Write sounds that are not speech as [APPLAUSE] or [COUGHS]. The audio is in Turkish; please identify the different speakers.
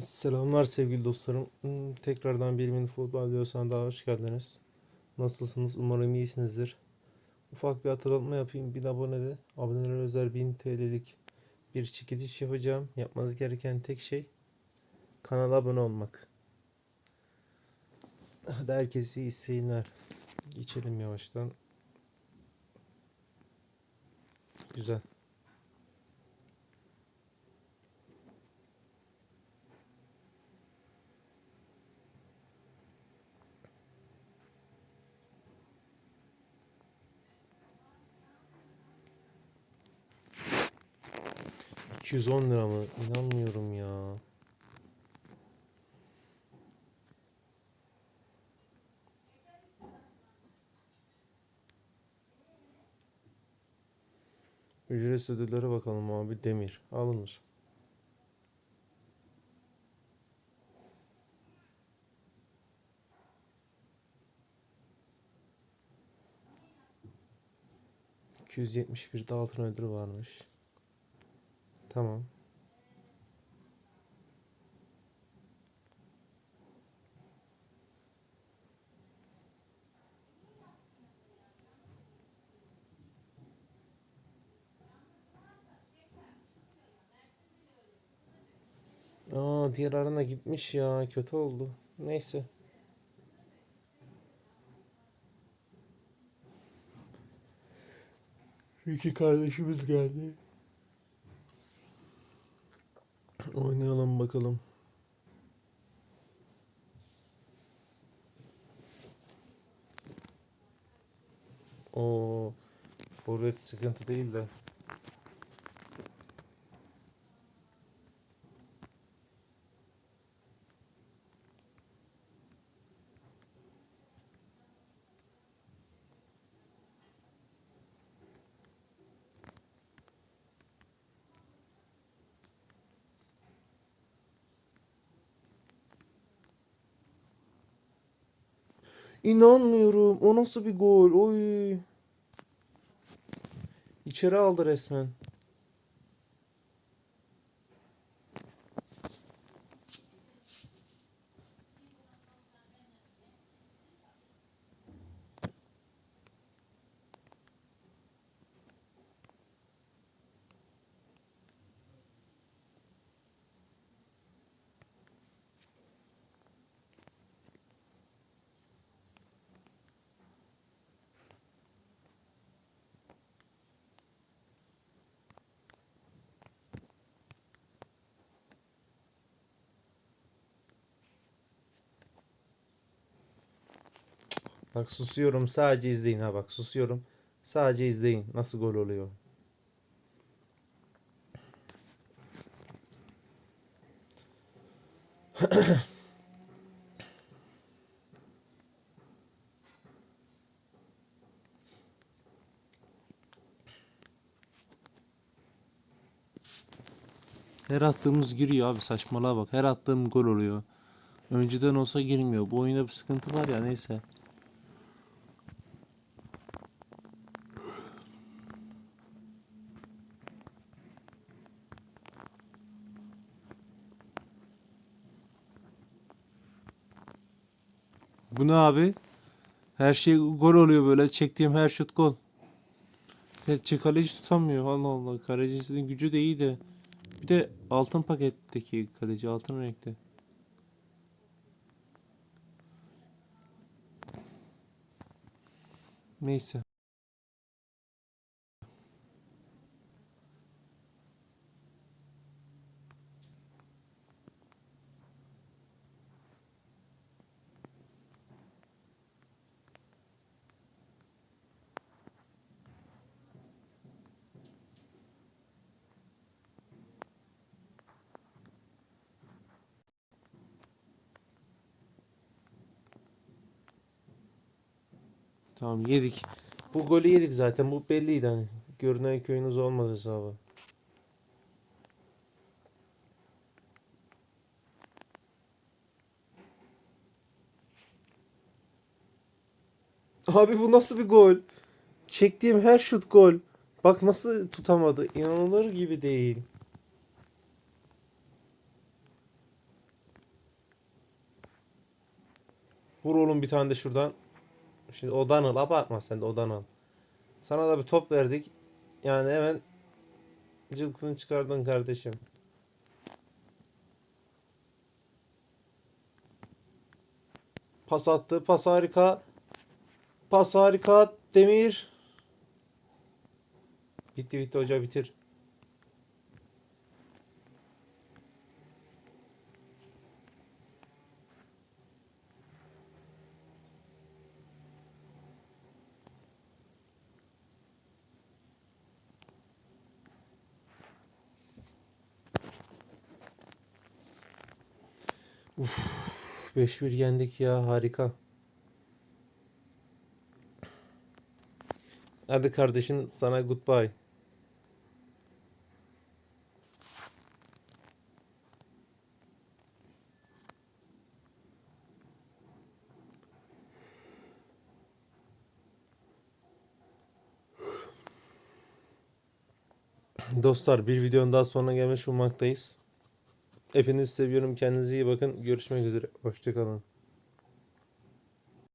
Speaker 1: Selamlar sevgili dostlarım. Hmm, Tekrardan bir mini futbol videosuna daha hoş geldiniz. Nasılsınız? Umarım iyisinizdir. Ufak bir hatırlatma yapayım. Bir abone de abonelere özel 1000 TL'lik bir çekiliş yapacağım. Yapmanız gereken tek şey kanala abone olmak. Hadi herkese iyi seyirler. Geçelim yavaştan. Güzel. ...210 lira mı? İnanmıyorum ya. Ücretsiz ödüllere bakalım abi. Demir. Alınır. ...271 de altın ödülü varmış. Tamam. Aa diğer arana gitmiş ya. Kötü oldu. Neyse. İki kardeşimiz geldi. Oynayalım bakalım. O forvet sıkıntı değil de. İnanmıyorum. O nasıl bir gol? Oy. İçeri aldı resmen. Bak susuyorum sadece izleyin ha bak susuyorum. Sadece izleyin nasıl gol oluyor. [COUGHS] Her attığımız giriyor abi saçmalığa bak. Her attığım gol oluyor. Önceden olsa girmiyor. Bu oyunda bir sıkıntı var ya neyse. Bu ne abi? Her şey gol oluyor böyle. Çektiğim her şut gol. Çek kaleci tutamıyor. Allah Allah. Kalecisinin gücü de iyi de. Bir de altın paketteki kaleci altın renkte. Neyse. Tamam yedik. Bu golü yedik zaten. Bu belliydi hani. Görünen köyünüz olmaz hesabı. Abi bu nasıl bir gol? Çektiğim her şut gol. Bak nasıl tutamadı. İnanılır gibi değil. Vur oğlum bir tane de şuradan. Şimdi odan al. Abartma sen de odan al. Sana da bir top verdik. Yani hemen cılkını çıkardın kardeşim. Pas attı. Pas harika. Pas harika. Demir. Bitti bitti hoca bitir. Uf, 5-1 yendik ya harika. Hadi kardeşim sana goodbye. Dostlar bir videonun daha sonuna gelmiş bulunmaktayız. Hepinizi seviyorum. Kendinize iyi bakın. Görüşmek üzere. Hoşçakalın.